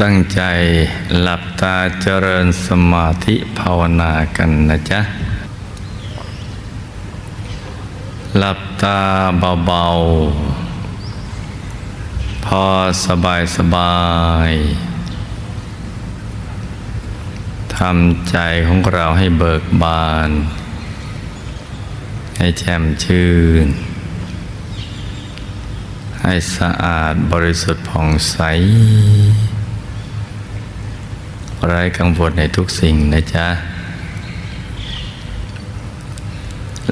ตั้งใจหลับตาเจริญสมาธิภาวนากันนะจ๊ะ หลับตาเบาๆ พอสบายสบายทำใจของเราให้เบิกบาน ให้แจ่มชื่น ให้สะอาดบริสุทธิ์ผ่องใส ไร้กังวลในทุกสิ่งนะจ๊ะ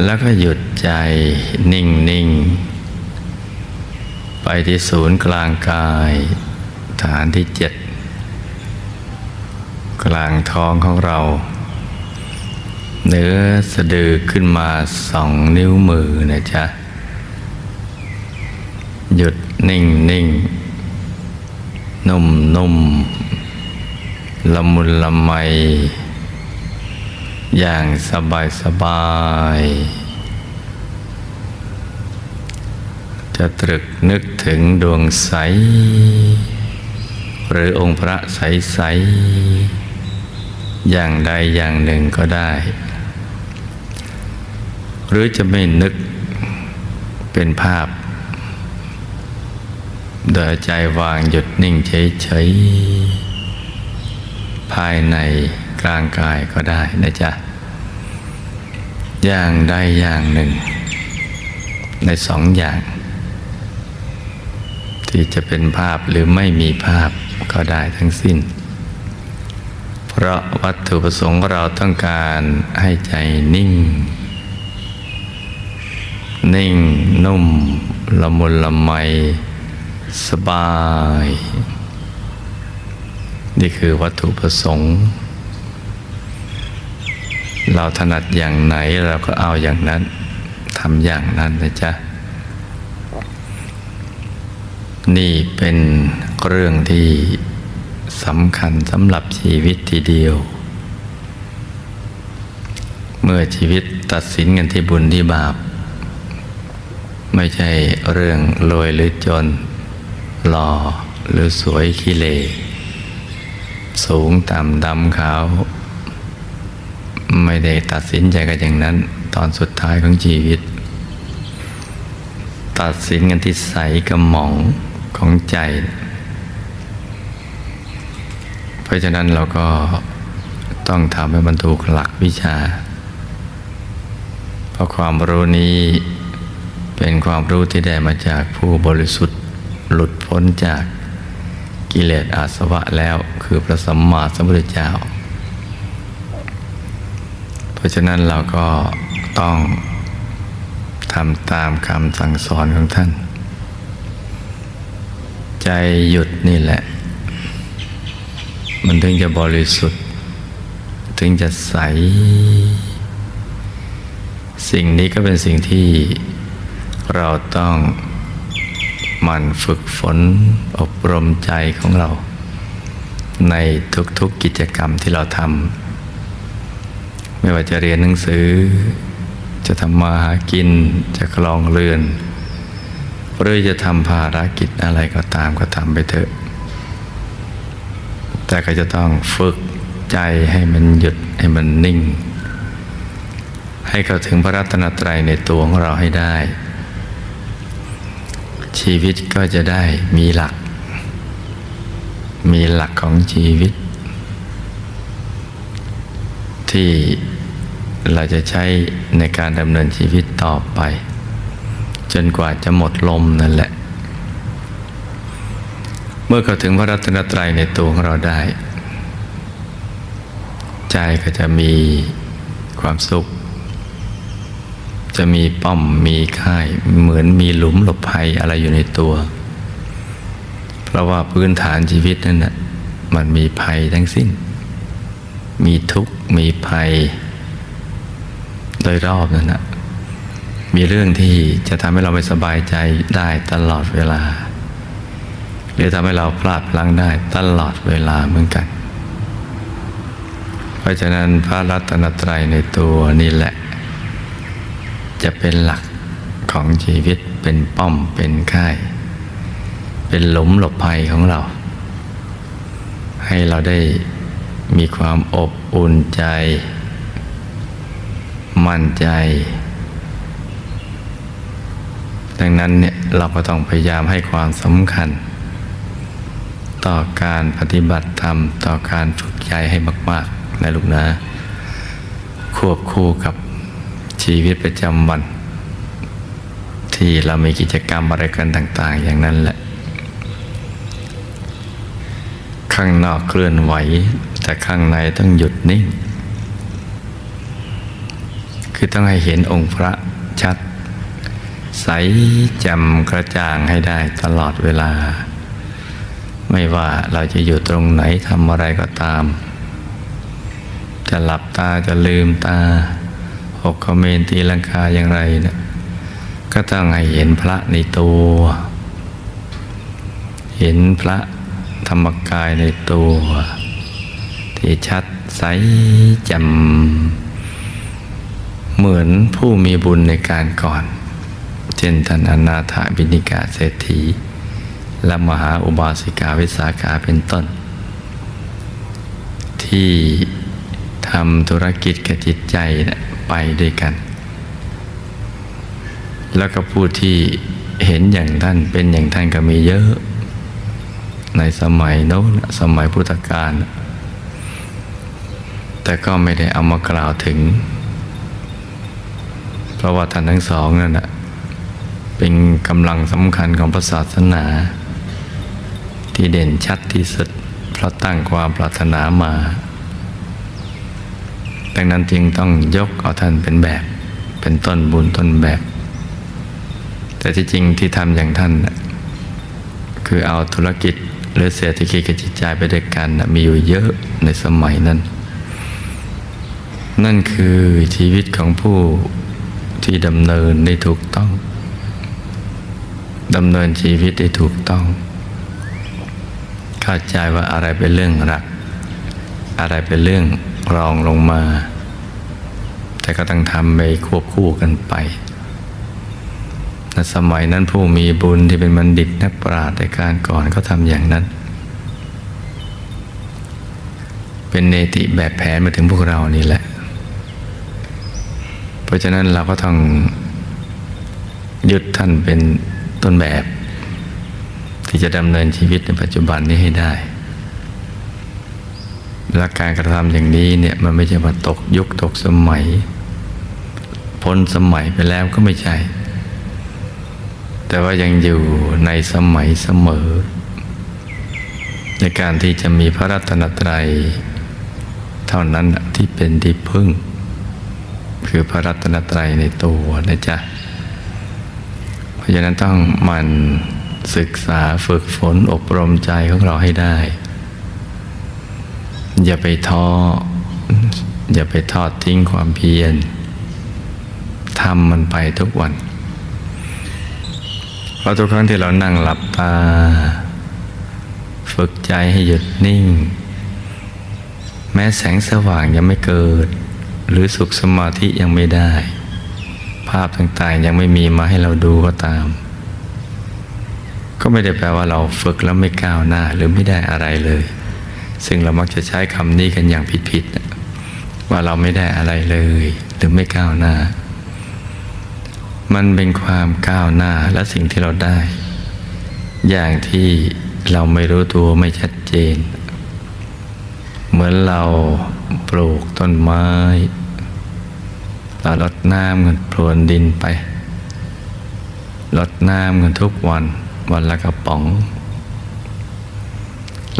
แล้วก็หยุดใจนิ่งนิ่งไปที่ศูนย์กลางกายฐานที่เจ็ดกลางท้องของเรา เนื้อสะดือขึ้นมาสองนิ้วมือนะจ๊ะ หยุดนิ่งนิ่งนุ่มนุ่ม ละมุนละไม อย่างสบายสบาย จะตรึกนึกถึงดวงใส หรือองค์พระใสใสอย่างใดอย่างหนึ่งก็ได้ หรือจะไม่นึกเป็นภาพโดยใจวางหยุดนิ่งเฉยๆ ภายในกลางกายก็ได้นะจ๊ะ อย่างใดอย่างหนึ่ง ในสองอย่าง ที่จะเป็นภาพหรือไม่มีภาพก็ได้ทั้งสิ้น เพราะวัตถุประสงค์ของเราต้องการให้ใจนิ่ง นิ่งนุ่มละมุนละไม สบาย นี่คือวัตถุประสงค์ เราถนัดอย่างไหนเราก็เอาอย่างนั้นทำอย่างนั้นนะจ๊ะ นี่เป็นเรื่องที่สำคัญสำหรับชีวิตทีเดียว เมื่อชีวิตตัดสินกันที่บุญที่บาป ไม่ใช่เรื่องรวยหรือจนหล่อหรือสวยขี้เล สูงต่ำดำขาว ไม่ได้ตัดสินใจกันอย่างนั้น ตอนสุดท้ายของชีวิต ตัดสินกันที่ใสกระหม่องของใจ เพราะฉะนั้นเราก็ต้องทำให้มันถูกหลักวิชา เพราะความรู้นี้เป็นความรู้ที่ได้มาจากผู้บริสุทธิ์หลุดพ้นจาก กิเลสอาสวะแล้วคือพระสัมมาสัมพุทธเจ้า เพราะฉะนั้นเราก็ต้องทำตามคำสั่งสอนของท่าน ใจหยุดนี่แหละ มันถึงจะบริสุทธิ์ ถึงจะใส สิ่งนี้ก็เป็นสิ่งที่เราต้อง มันฝึกฝนอบรมใจของเรา ในทุกๆกิจกรรมที่เราทำไม่ว่าจะเรียนหนังสือ จะทำมาหากินจะคลองเรือน หรือจะทำภารกิจอะไรก็ตามก็ทำไปเถอะ แต่ก็จะต้องฝึกใจให้มันหยุดให้มันนิ่ง ให้เข้าถึงพระรัตนตรัยในตัวของเราให้ได้ ชีวิตก็จะได้มีหลัก มีหลักของชีวิต ที่เราจะใช้ในการดำเนินชีวิตต่อไป จนกว่าจะหมดลมนั่นแหละ เมื่อเข้าถึงพระรัตนตรัยในตัวของเราได้ ใจก็จะมีความสุข จะมีป้อมมีค่าย เหมือนมีหลุมหลบภัยอะไรอยู่ในตัว เพราะว่าพื้นฐานชีวิตนั่นนะมันมีภัยทั้งสิ้น มีทุกข์มีภัย โดยรอบนั่นนะมีเรื่องที่จะทำให้เราไม่สบายใจได้ตลอดเวลา หรือทำให้เราพลาดพลั้งได้ตลอดเวลาเหมือนกัน เพราะฉะนั้นพระรัตนตรัยในตัวนี่แหละ จะเป็นหลักของชีวิตเป็นป้อมเป็นค่าย เป็นหลุมหลบภัยของเรา ให้เราได้มีความอบอุ่นใจ มั่นใจ ดังนั้นเนี่ยเราก็ต้องพยายามให้ความสำคัญ ต่อการปฏิบัติธรรม ต่อการฝึกใจให้มาก ๆ นะลูกนะ ควบคู่กับ ชีวิตประจำวัน ที่เรามีกิจกรรมอะไรกันต่าง ๆ อย่างนั้นแหละ ข้างนอกเคลื่อนไหว แต่ข้างในต้องหยุดนิ่ง คือต้องให้เห็นองค์พระชัด ใสจ่มกระจ่างให้ได้ตลอดเวลา ไม่ว่าเราจะอยู่ตรงไหนทำอะไรก็ตาม จะหลับตาจะลืมตา หกเขเมนตีลังกาอย่างไรนะก็ต้องให้เห็นพระในตัว เห็นพระธรรมกายในตัว ที่ชัดใสแจ่มเหมือนผู้มีบุญในการก่อน เช่นท่านอนาถาบินิกาเศรษฐี และมหาอุบาสิกาวิสาขาเป็นต้น ที่ทำธุรกิจกับจิตใจนะ ไปด้วยกัน แล้วก็ผู้ที่เห็นอย่างท่านเป็นอย่างท่านก็มีเยอะ ในสมัยโน้นสมัยพุทธกาลแต่ก็ไม่ได้เอามากล่าวถึง เพราะว่าท่านทั้งสองนั่นนะเป็นกำลังสำคัญของพระศาสนา ที่เด่นชัดที่สุดเพราะตั้งความปรารถนามา ดังนั้นจึงต้องยกเอาท่านเป็นแบบ เป็นต้นบุญต้นแบบ แต่ที่จริงที่ทำอย่างท่านนะคือเอาธุรกิจหรือเศรษฐกิจกับจิตใจไปด้วยกันนะมีอยู่เยอะในสมัยนั้น นั่นคือชีวิตของผู้ที่ดำเนินได้ถูกต้องดำเนินชีวิตได้ถูกต้อง เข้าใจว่าอะไรเป็นเรื่องรัก อะไรเป็นเรื่อง รองลงมา แต่ก็ต้องทำไปควบคู่กันไปในสมัยนั้นผู้มีบุญที่เป็นบัณฑิตนักปราชญ์ในการก่อนเขาทำอย่างนั้น เป็นเนติแบบแผนมาถึงพวกเรานี่แหละ เพราะฉะนั้นเราก็ต้องยึดท่านเป็นต้นแบบ ที่จะดำเนินชีวิตในปัจจุบันนี้ให้ได้ และการกระทำอย่างนี้เนี่ยมันไม่ใช่ว่าตกยุคตกสมัย พ้นสมัยไปแล้วก็ไม่ใช่ แต่ว่ายังอยู่ในสมัยเสมอ ในการที่จะมีพระรัตนตรัย เท่านั้นที่เป็นที่พึ่ง คือพระรัตนตรัยในตัวนะจ๊ะ เพราะฉะนั้นต้องมันศึกษาฝึกฝนอบรมใจของเราให้ได้ อย่าไปท้อ อย่าไปทอดทิ้งความเพียรทำมันไปทุกวันเพราะทุกครั้งที่เรานั่งหลับตา ฝึกใจให้หยุดนิ่ง แม้แสงสว่างยังไม่เกิด หรือสุขสมาธิยังไม่ได้ ภาพต่างๆยังไม่มีมาให้เราดูก็ตาม ก็ไม่ได้แปลว่าเราฝึกแล้วไม่ก้าวหน้าหรือไม่ได้อะไรเลย ซึ่งเรามักจะใช้คำนี้กันอย่างผิดๆว่าเราไม่ได้อะไรเลย หรือไม่ก้าวหน้า มันเป็นความก้าวหน้าและสิ่งที่เราได้ อย่างที่เราไม่รู้ตัวไม่ชัดเจน เหมือนเราปลูกต้นไม้เราลดน้ำกันพรวนดินไปลดน้ำกันทุกวันวันละกระป๋อง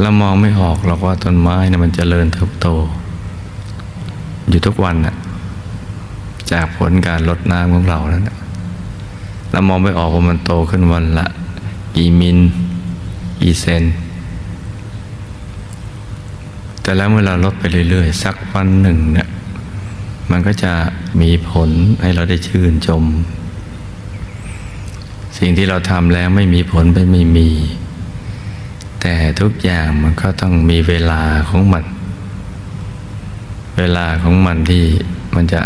เรามองไม่ออกหรอกว่าต้นไม้นะมันจเจริญเติบโต อยู่ทุกวันน่ะจากผลการลดน้ำของเรานั้นน่ะเรามองไม่ออกว่ามันโตขึ้นวันละ กี่มิลกี่เซน แต่แล้วเมื่อเราลดไปเรื่อยๆ สักวันหนึ่งเนี่ยมันก็จะมีผลให้เราได้ชื่นชม สิ่งที่เราทำแล้วไม่มีผลไปไม่มี แต่ทุกอย่างมันก็ต้องมีเวลาของมัน เวลาของมันที่มันจะ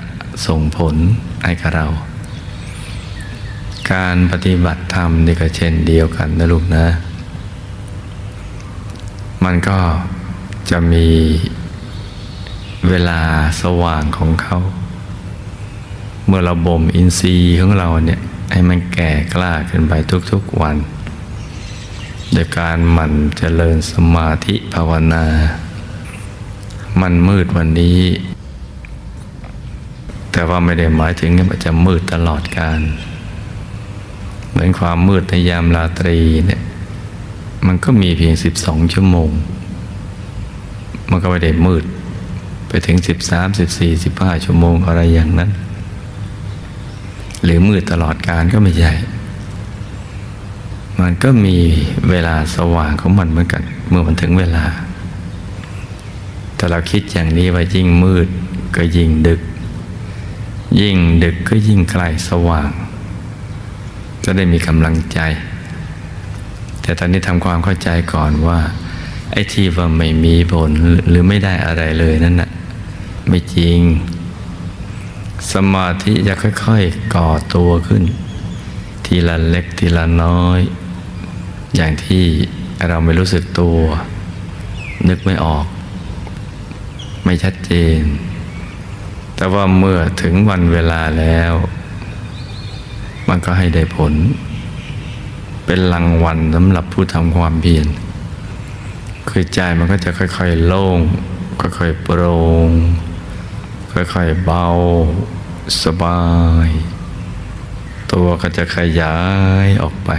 ส่งผลให้กับเรา การปฏิบัติธรรมนี่ก็เช่นเดียวกันนะลูกนะ มันก็จะมีเวลาสว่างของเขา เมื่อเราบ่มอินทรีย์ของเราเนี่ยให้มันแก่กล้าขึ้นไปทุกๆวัน โดยการหมั่นเจริญสมาธิภาวนา มันมืดวันนี้ แต่ว่าไม่ได้หมายถึงว่าจะมืดตลอดการ เหมือนความมืดในยามราตรีเนี่ยมันก็มีเพียง12ชั่วโมง มันก็ไม่ได้มืด ไปถึง13 14 15ชั่วโมงอะไรอย่างนั้น หรือมืดตลอดการก็ไม่ใช่ มันก็มีเวลาสว่างของมันเหมือนกันเมื่อมันถึงเวลา แต่เราคิดอย่างนี้ว่ายิ่งมืดก็ยิ่งดึก ยิ่งดึกก็ยิ่งใกล้สว่าง จะได้มีกำลังใจ แต่ตอนนี้ทำความเข้าใจก่อนว่า ไอ้ที่ว่าไม่มีผลหรือไม่ได้อะไรเลยนั่นน่ะไม่จริง สมาธิจะค่อยๆก่อตัวขึ้น ทีละเล็กทีละน้อย อย่างที่เราไม่รู้สึกตัว นึกไม่ออก ไม่ชัดเจน แต่ว่าเมื่อถึงวันเวลาแล้ว มันก็ให้ได้ผล เป็นรางวัลสำหรับผู้ทำความเพียรคือใจมันก็จะค่อยๆ โล่ง ค่อยๆ โปร่ง ค่อยๆ เบา สบาย ตัวก็จะขยายออกไป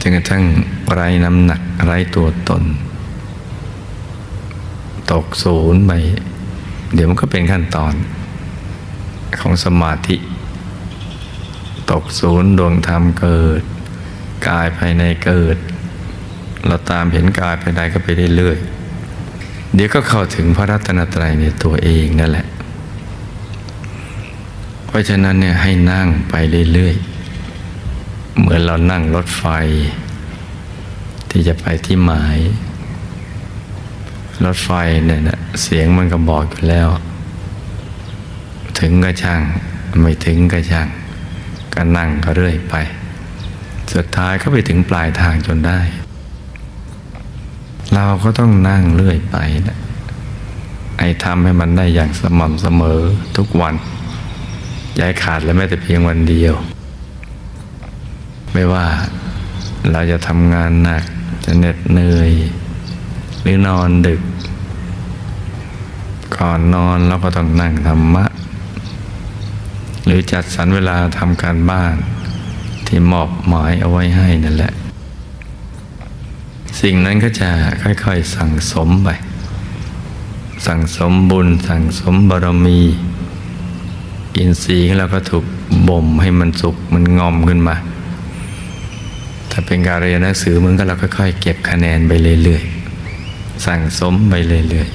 จนกระทั่งไร้น้ำหนักไร้ตัวตน ตกศูนย์ไปเดี๋ยวมันก็เป็นขั้นตอน ของสมาธิ ตกศูนย์ดวงธรรมเกิด กายภายในเกิด เราตามเห็นกายภายในก็ไปเรื่อยๆเดี๋ยวก็เข้าถึงพระรัตนตรัยในตัวเองนั่นแหละ เพราะฉะนั้นเนี่ยให้นั่งไปเรื่อยๆ เหมือนเรานั่งรถไฟ ที่จะไปที่หมาย รถไฟเนี่ยนะเสียงมันก็บอกอยู่แล้ว ถึงก็ช่าง ไม่ถึงก็ช่าง ก็นั่งก็เรื่อยไป สุดท้ายก็ไปถึงปลายทางจนได้ เราก็ต้องนั่งเรื่อยไปนะไอ้ทำให้มันได้อย่างสม่ำเสมอทุกวันย้ายขาดและแม้แต่เพียงวันเดียว ไม่ว่าเราจะทำงานหนัก จะเหน็ดเหนื่อย หรือนอนดึก ก่อนนอนเราก็ต้องนั่งธรรมะ หรือจัดสรรเวลาทำการบ้านที่มอบหมายเอาไว้ให้นั่นแหละ สิ่งนั้นก็จะค่อยๆสั่งสมไป สั่งสมบุญ สั่งสมบารมี อินทรีย์ของเราก็ถูกบ่มให้มันสุกมันงอมขึ้นมา ถ้าเป็นการเรียนหนังสือมันก็เราค่อยๆเก็บคะแนนไปเรื่อยๆ สั่งสมไปเรื่อย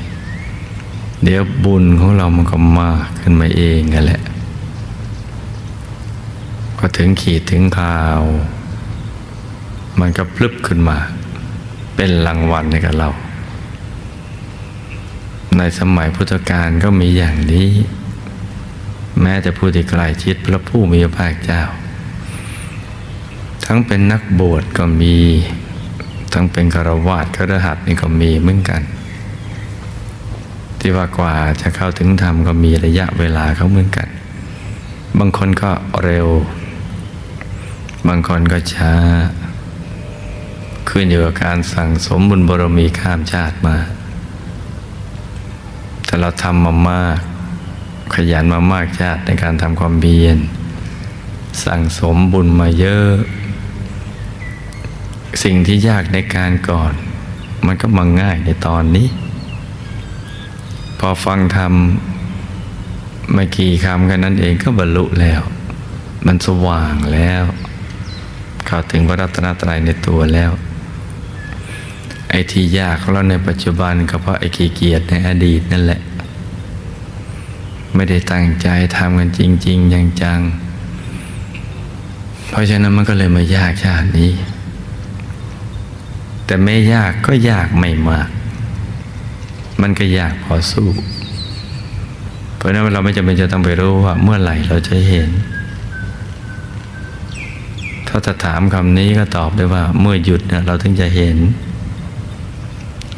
ๆ เดี๋ยวบุญของเรามันก็มากขึ้นมาเองกันแหละ พอถึงขีดถึงข่าว มันก็พลึบขึ้นมา เป็นรางวัลให้กับเรา ในสมัยพุทธกาลก็มีอย่างนี้ แม้แต่ผู้ที่ใกล้ชิดพระผู้มีพระภาคเจ้า ทั้งเป็นนักบวชก็มี ทั้งเป็นคารวาสครหัสถ์นี่ก็มีเหมือนกัน ที่ว่ากว่าจะเข้าถึงธรรมก็มีระยะเวลาเขาเหมือนกัน บางคนก็เร็ว บางคนก็ช้า ขึ้นอยู่กับการสั่งสมบุญบารมีข้ามชาติมาแต่เราทำมามาก ขยันมามากชาติในการทำความเบียน สั่งสมบุญมาเยอะ สิ่งที่ยากในการก่อน มันก็มาง่ายในตอนนี้ พอฟังธรรมไม่กี่คำกันนั้นเองก็บรรลุแล้ว มันสว่างแล้วเข้าถึงพระรัตนตรัยในตัวแล้ว ไอ้ที่ยากของเราในปัจจุบันก็เพราะไอ้ขี้เกียจในอดีตนั่นแหละ ไม่ได้ตั้งใจทำกันจริง ๆ อย่างจัง เพราะฉะนั้นมันก็เลยมายากชาตินี้ แต่ไม่ยากก็ยากไม่มาก มันก็ยากพอสู้ เพราะนั้นเราไม่จำเป็นจะต้องไปรู้ว่าเมื่อไหร่เราจะเห็น ถ้าจะถามคำนี้ก็ตอบได้ว่า เมื่อหยุดเนี่ยเราถึงจะเห็น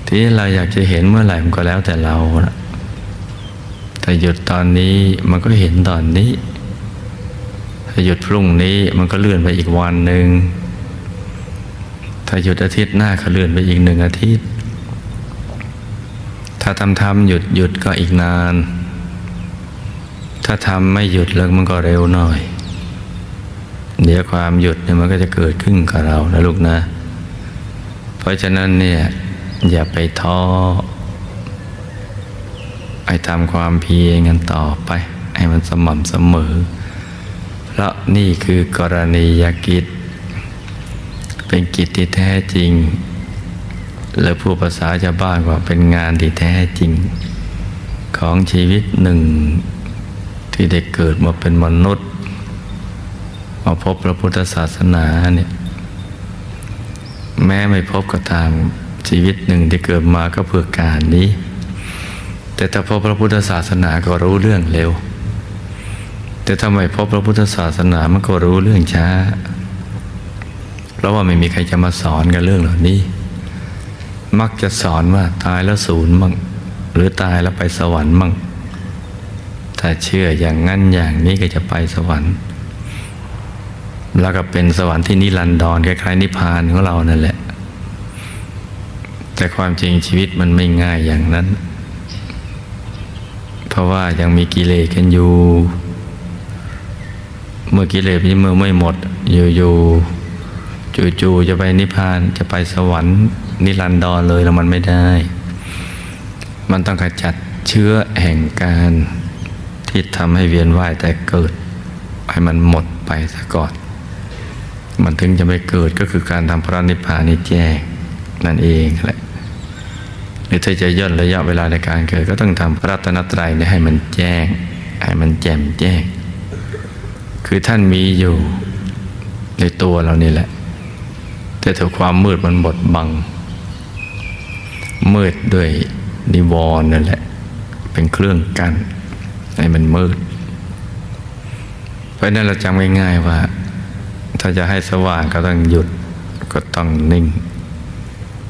ที่เราอยากจะเห็นเมื่อไหร่มันก็แล้วแต่เรานะถ้าหยุดตอนนี้มันก็เห็นตอนนี้ถ้าหยุดพรุ่งนี้มันก็เลื่อนไปอีกวันหนึ่ง ถ้าหยุดอาทิตย์หน้าก็เลื่อนไปอีกหนึ่งอาทิตย์ ถ้าทำทำหยุดหยุดก็อีกนาน ถ้าทำไม่หยุดแล้วมันก็เร็วหน่อย เดี๋ยวความหยุดเนี่ยมันก็จะเกิดขึ้นกับเรานะลูกนะ เพราะฉะนั้นเนี่ยอย่าไปท้อไอ้ทำความเพียรกันต่อไป ให้มันสม่ำเสมอเพราะนี่คือกรณียกิจ เป็นกิจที่แท้จริง และผู้ภาษาชาวบ้านว่าเป็นงานที่แท้จริง ของชีวิตหนึ่ง ที่ได้เกิดมาเป็นมนุษย์ มาพบพระพุทธศาสนาเนี่ยแม้ไม่พบก็ตามชีวิตหนึ่งที่เกิดมาก็เพื่อการนี้ แต่ถ้าพบพระพุทธศาสนาก็รู้เรื่องเร็ว แต่ถ้าไมพบพระพุทธศาสนามันก็รู้เรื่องช้า ราะว่าไม่มีใครจะมาสอนกันเรื่องเหล่านี้ มักจะสอนว่าตายแล้วศูนย์มั่งหรือตายแล้วไปสวรรค์มั่งถ้าเชื่ออย่างนั้นอย่างนี้ก็จะไปสวรรค์ แล้วก็เป็นสวรรค์ที่นิรันดรคล้ายๆนิพพานของเรานั่นแหละ แต่ความจริงชีวิตมันไม่ง่ายอย่างนั้น เพราะว่ายังมีกิเลสกันอยู่ เมื่อกิเลสนี้เมื่อไม่หมดอยู่ๆ จู่ๆจะไปนิพพานจะไปสวรรค์ นิรันดรเลยแล้วมันไม่ได้ มันต้องขจัดเชื้อแห่งการที่ทำให้เวียนว่ายแต่เกิด ให้มันหมดไปซะก่อน มันถึงจะไม่เกิดก็คือการทำพระนิพพานนี่แจ้งนั่นเองแหละหรือถ้าจะย่นระยะเวลาในการเกิด ก็ต้องทำพระรัตนตรัยเนี่ยให้มันแจ้ง ให้มันแจ่มแจ้ง คือท่านมีอยู่ในตัวเรานี่แหละ แต่ถ้าความมืดมันบดบัง มืดด้วยนิวรณ์นั่นแหละ เป็นเครื่องกั้นให้มันมืด เพราะนั้นเราจำง่ายๆว่า ถ้าจะให้สว่างก็ต้องหยุดก็ต้องนิ่ง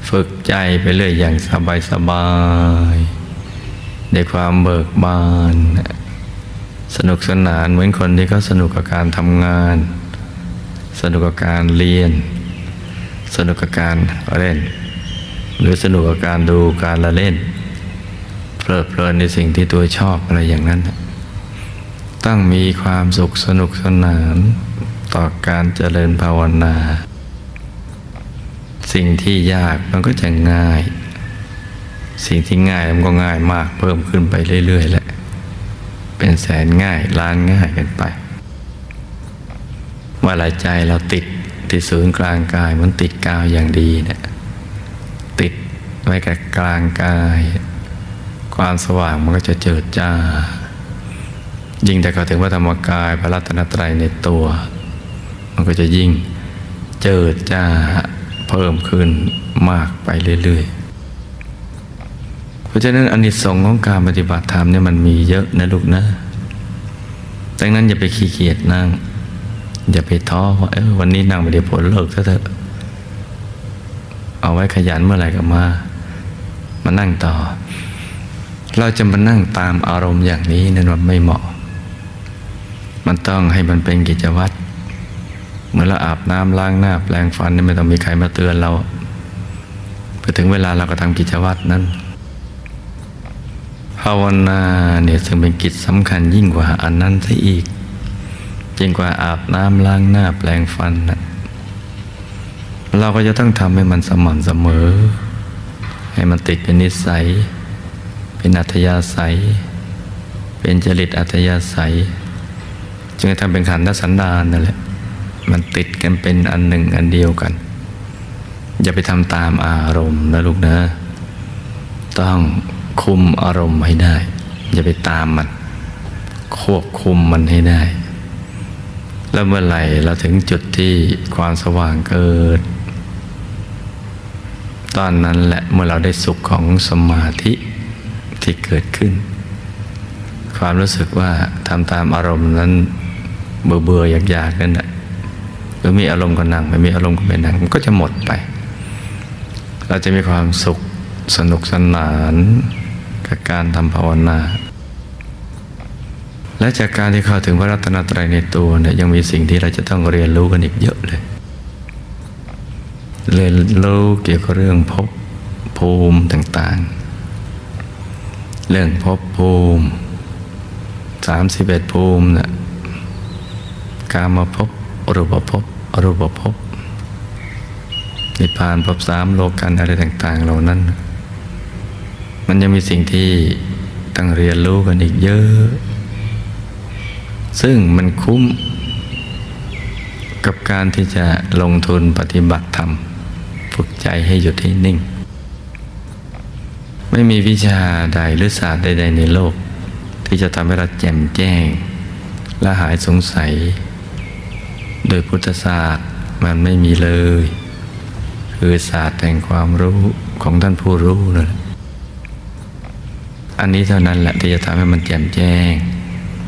ฝึกใจไปเรื่อยอย่างสบายๆในความเบิกบาน สนุกสนานเหมือนคนที่เขาสนุกกับการทำงาน สนุกกับการเรียน สนุกกับการเล่น หรือสนุกกับการดูการละเล่น เพลิดเพลินในสิ่งที่ตัวชอบอะไรอย่างนั้น ต้องมีความสุขสนุกสนานต่อการเจริญภาวนา สิ่งที่ยากมันก็จะง่าย สิ่งที่ง่ายมันก็ง่ายมากเพิ่มขึ้นไปเรื่อยๆแหละ เป็นแสนง่ายล้านง่ายกันไปเมื่อไรใจเราติด ที่ศูนย์กลางกายมันติดกาวอย่างดีเนี่ยติดไว้กับกลางกาย ความสว่างมันก็จะเจิดจ้า ยิ่งแต่เข้าถึงพระธรรมกายพระรัตนตรัยในตัว มันก็จะยิ่งเจิดจ้าเพิ่มขึ้นมากไปเรื่อยๆ เพราะฉะนั้นอานิสงส์ของการปฏิบัติธรรมเนี่ยมันมีเยอะนะลูกนะดังนั้นอย่าไปขี้เกียจนั่ง อย่าไปท้อว่าเออวันนี้นั่งไม่ได้ผลเลิกซะเถอะ เอาไว้ขยันเมื่อไหร่ก็มา มานั่งต่อ เราจะมานั่งตามอารมณ์อย่างนี้นั่นว่าไม่เหมาะ มันต้องให้มันเป็นกิจวัตรเมื่อเราอาบน้ำล้างหน้า แปรงฟันนี่ไม่ต้องมีใครมาเตือนเราไปถึงเวลาเราก็ทำกิจวัตรนั้นภาวนาเนี่ยซึ่งเป็นกิจสำคัญยิ่งกว่าอันนั้นซะอีก ยิ่งกว่าอาบน้ำล้างหน้าแปรงฟันนะเราก็จะต้องทำให้มันสม่ำเสมอ ให้มันติดเป็นนิสัย เป็นอัธยาศัย เป็นจริตอัธยาศัยจึงจะทำเป็นขันธสันดานนั่นแหละมันติดกันเป็นอันหนึ่งอันเดียวกัน อย่าไปทำตามอารมณ์นะลูกนะ ต้องคุมอารมณ์ให้ได้ อย่าไปตามมัน ควบคุมมันให้ได้ แล้วเมื่อไหร่เราถึงจุดที่ความสว่างเกิด ตอนนั้นแหละเมื่อเราได้สุขของสมาธิที่เกิดขึ้น ความรู้สึกว่าทำตามอารมณ์นั้นเบื่อเบื่ออยากอยากนั่นแหละหรือมีอารมณ์ก็นั่งไม่มีอารมณ์ก็ไม่นั่งมันก็จะหมดไป เราจะมีความสุขสนุกสนานกับการทำภาวนา และจากการที่เข้าถึงพระรัตนตรัยในตัวเนี่ยยังมีสิ่งที่เราจะต้องเรียนรู้กันอีกเยอะเลย เรียนรู้เกี่ยวกับเรื่องภพภูมิต่างๆ เรื่องภพภูมิสามสิบเอ็ดภูมิน่ะการมาพบรูปภพอรูปภพนิพพานภพสามโลกันอะไรต่าง ๆ เหล่านั้น มันยังมีสิ่งที่ต้องเรียนรู้กันอีกเยอะ ซึ่งมันคุ้มกับการที่จะลงทุนปฏิบัติธรรม ฝึกใจให้หยุดให้นิ่ง ไม่มีวิชาใดหรือศาสตร์ใด ๆ ในโลก ที่จะทำให้เราแจ่มแจ้ง และหายสงสัย โดยพุทธศาสตร์มันไม่มีเลย คือศาสตร์แห่งความรู้ของท่านผู้รู้นั่นแหละอันนี้เท่านั้นแหละที่จะทำให้มันแจ่มแจ้ง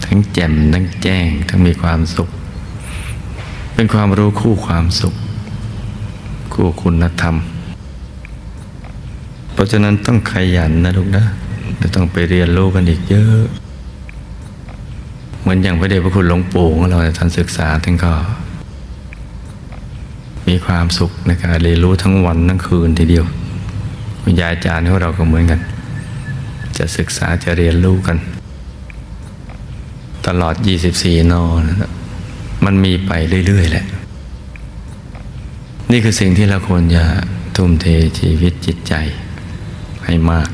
ทั้งแจ่มทั้งแจ้ง ทั้งมีความสุข เป็นความรู้คู่ความสุข คู่คุณธรรม เพราะฉะนั้นต้องขยันนะลูกนะจะต้องไปเรียนรู้กันอีกเยอะ เหมือนอย่างพระเดชพระคุณหลวงปู่ของเราท่านศึกษาท่านก็ มีความสุขในการเรียนรู้ทั้งวันทั้งคืนทีเดียวคุณยายอาจารย์ของเราก็เหมือนกัน จะศึกษาจะเรียนรู้กัน ตลอด 24 นอนมันมีไปเรื่อย ๆ แหละ นี่คือสิ่งที่เราควรจะทุ่มเทชีวิตจิตใจให้มาก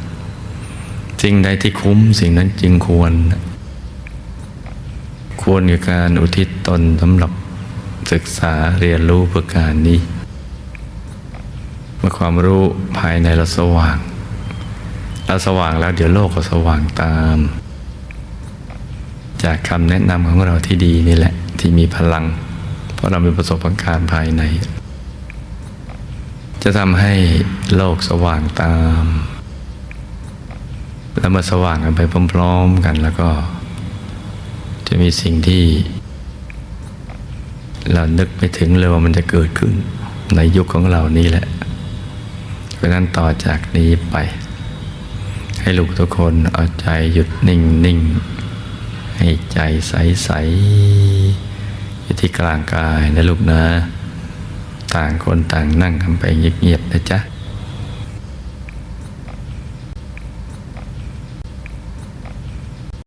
สิ่งใดที่คุ้มสิ่งนั้นจึงควร ควรกับการอุทิศตนสำหรับศึกษาเรียนรู้เพื่อการนี้เมื่อความรู้ภายในเราสว่างเราสว่างแล้วเดี๋ยวโลกก็สว่างตาม จากคำแนะนำของเราที่ดีนี่แหละ ที่มีพลัง เพราะเรามีประสบการณ์ภายใน จะทำให้โลกสว่างตาม แล้วมาสว่างกันไปพร้อมๆกันแล้วก็ จะมีสิ่งที่ เรานึกไม่ถึงเลยว่ามันจะเกิดขึ้น ในยุคของเรานี้แหละ เพราะนั้นต่อจากนี้ไป ให้ลูกทุกคนเอาใจหยุดนิ่งนิ่ง ให้ใจใสใสอยู่ที่กลางกายนะลูกนะ ต่างคนต่างนั่งกันไปเงียบๆนะจ๊ะ